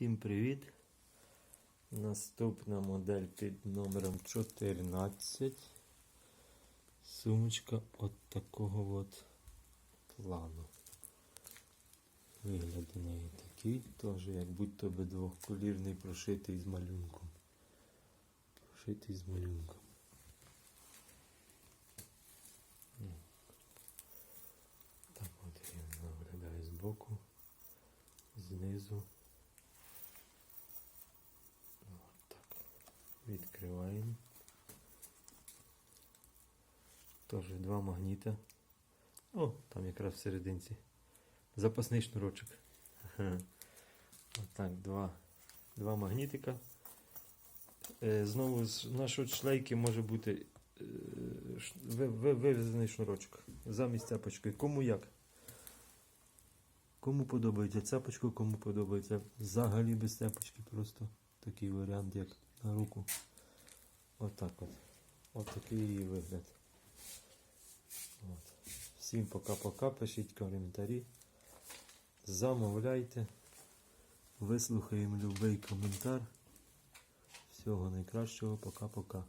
Всім привіт! Наступна модель під номером 14. Сумочка от такого от плану. Вигляд у неї такий, теж як будь-то би двохколірний прошитий з малюнком. Прошитий з малюнком. Так от він виглядає збоку, знизу. От так. Відкриваємо. Теж два магніта. О, там якраз всерединці. Запасний шнурочок. Отак, два, два магнітика. Е, знову з нашої шлейки може бути е, вивезений шнурочок замість цепочки. Кому як? Кому подобається цепочка, кому подобається взагалі без цепочки. Просто такий варіант, як на руку. Отак от. От такий її вигляд. От. Всім пока-пока. Пишіть коментарі. Замовляйте. Вислухаємо будь-який коментар. Всього найкращого. Пока-пока.